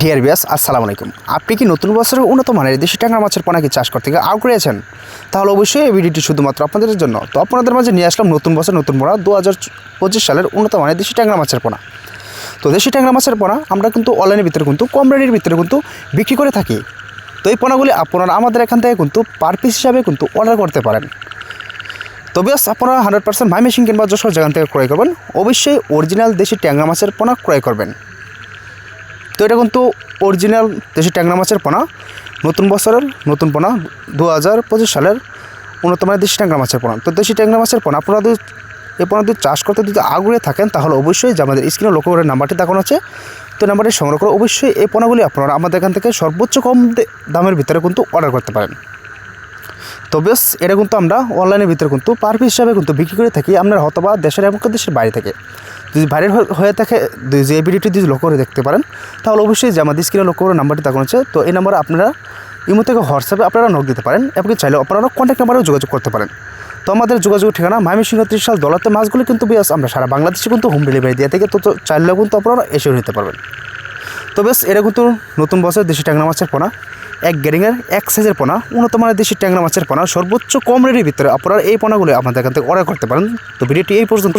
Deer বিয়াস আসসালামু আলাইকুম। আপনি কি নতুন বছরের উন্নত মানের দেশি ট্যাংরা মাছের পোনা কি চাষ করতে গিয়ে আগ্রহী আছেন? তাহলে অবশ্যই এই ভিডিওটি শুধুমাত্র আপনাদের জন্য। তো আপনাদের মাঝে নিয়ে আসলাম নতুন বছর, নতুন পোনা দু হাজার পঁচিশ সালের উন্নত মানের দেশি ট্যাংরা মাছের পোনা। তো দেশি ট্যাংরা মাছের পোনা আমরা কিন্তু অনলাইনের ভিতরে কিন্তু, কম রেটের ভিতরে কিন্তু বিক্রি করে থাকি। তো এই পোনাগুলি আপনারা আমাদের এখান থেকে কিন্তু পার পিস হিসাবে কিন্তু অর্ডার করতে পারেন। তো তবে আপনারা হান্ড্রেড পার্সেন্ট মাই মেশিন কিংবা যশোর যেখান থেকে ক্রয় করবেন, অবশ্যই অরিজিনাল দেশি ট্যাংরা মাছের পোনা ক্রয় করবেন। তো এটা কিন্তু অরিজিনাল দেশি ট্যাংরা মাছের পোনা, নতুন বছরের নতুন পোনা দু হাজার পঁচিশ সালের উন্নত মানের দেশি ট্যাংরা মাছের পোনা। তো দেশি ট্যাংরা মাছের পোনা, আপনারা যদি এই পোনা যদি চাষ করতে যদি আগ্রহী থাকেন, তাহলে অবশ্যই যে আমাদের স্ক্রিনে লক্ষ্য করে নাম্বারটি দেখানো আছে, তো নাম্বারটি সংগ্রহ করে অবশ্যই এই পোনাগুলি আপনারা আমাদের এখান থেকে সর্বোচ্চ কম দামের ভিতরে কিন্তু অর্ডার করতে পারেন। তো বেশ, এটা কিন্তু আমরা অনলাইনের ভিতরে কিন্তু পার পিস হিসাবে কিন্তু বিক্রি করে থাকি আপনার হয়তোবা দেশের এবং দেশের বাইরে থেকে। যদি বাইরের হয়ে- থাকে যে ভিডিওটি যদি লক্ষ্য করে দেখতে পারেন, তাহলে অবশ্যই যে আমাদের স্ক্রিনে লক্ষ্য করে নাম্বারটি দেখানো আছে তো এই নাম্বারে আপনারা ইমো থেকে হোয়াটসঅ্যাপে আপনারা নক দিতে পারেন এবং চাইলে আপনারা কন্ট্যাক্ট নাম্বারেও যোগাযোগ করতে পারেন। তো আমাদের যোগাযোগ ঠিকানা মাইমিসিংহ ত্রিশাল দলাতে মাছগুলো কিন্তু বেশ আমরা সারা বাংলাদেশে কিন্তু হোম ডেলিভারি দিয়ে থেকে, তো তো চাইলেও কিন্তু আপনারা এসেও নিতে পারবেন। তো বেশ, এটা কিন্তু নতুন বছর দেশি ট্যাংরা মাছের পোনা। এক গ্যারিংয়ের এক সাইজের পোনা, উন্নত মানের দেশি ট্যাংরা মাছের পোনা, সর্বোচ্চ কম রেটের ভিতরে আপনারা এই পোনাগুলো আপনাদের এখান থেকে অর্ডার করতে পারেন। তো ভিডিওটি এই পর্যন্ত